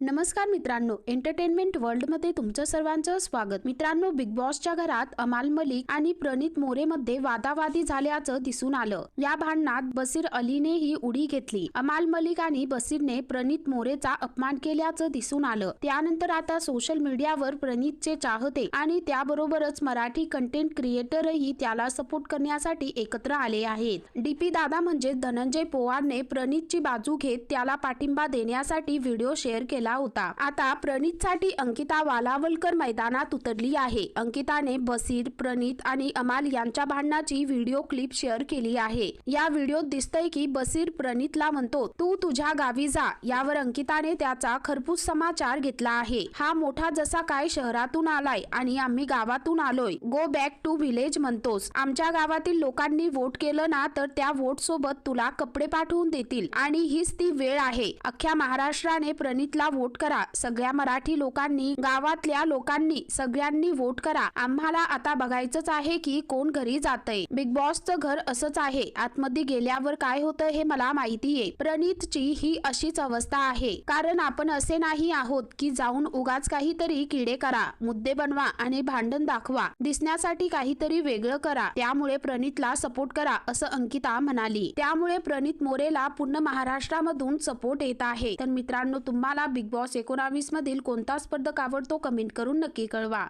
नमस्कार मित्रांनो एंटरटेनमेंट वर्ल्डमध्ये तुमचं सर्वांचं स्वागत. मित्रांनो बिग बॉसच्या घरात अमाल मलिक आणि प्रणित मोरेमध्ये वादावादी झाल्याचं दिसून आलं. या भांडणात बसीर अलीने ही उडी घेतली. अमाल मलिक आणि बसीरने प्रणित मोरेचा अपमान केल्याचं दिसून आलं. त्यानंतर आता सोशल मीडियावर प्रणितचे चाहते आणि त्याबरोबरच मराठी कंटेंट क्रिएटरही त्याला सपोर्ट करण्यासाठी एकत्र आले आहेत. डीपी दादा म्हणजे धनंजय पोवारने प्रणितची बाजू घेत त्याला पाठिंबा देण्यासाठी व्हिडिओ शेअर केला. होता. आता प्रणितसाठी अंकिता वालावलकर मैदानात उतरली आहे. अंकिताने बसीर प्रणित आणि अमाल यांच्या भांडणाची व्हिडिओ क्लिप शेअर केली आहे. या व्हिडिओत दिसतंय की बसीर प्रणितला म्हणतो तू तुझ्या गावी जा. यावर अंकिताने त्याचा खरपूस समाचार घेतला आहे. हा मोठा जसा काय शहरातून आलाय आणि आम्ही गावातून आलोय. गो बॅक टू विलेज म्हणतोस. आमच्या गावातील लोकांनी वोट केलं ना तर त्या वोट सोबत तुला कपडे पाठवून देतील. आणि हीच ती वेळ आहे. अख्ख्या महाराष्ट्राने प्रणितला वोट करा. सगळ्या मराठी लोकांनी गावातल्या लोकांनी सगळ्यांनी वोट करा. आम्हाला आता बघायचंच आहे की कोण घरी जातंय. बिग बॉसचं घर असंच आहे. आतमध्ये गेल्यावर काय होतं हे मला माहितीये प्रणितची ही अशीच अवस्था आहे. कारण आपण असे नाही आहोत की जाऊन उगाच काहीतरी किडे करा मुद्दे बनवा आणि भांडण दाखवा. दिसण्यासाठी काहीतरी वेगळं करा. त्यामुळे प्रणितला सपोर्ट करा असं अंकिता म्हणाली. त्यामुळे प्रणित मोरेला पूर्ण महाराष्ट्रामधून सपोर्ट येत आहे. तर मित्रांनो तुम्हाला बिग बॉस एकोणावीसमधील कोणता स्पर्धक आवडतो कमेंट करून नक्की कळवा.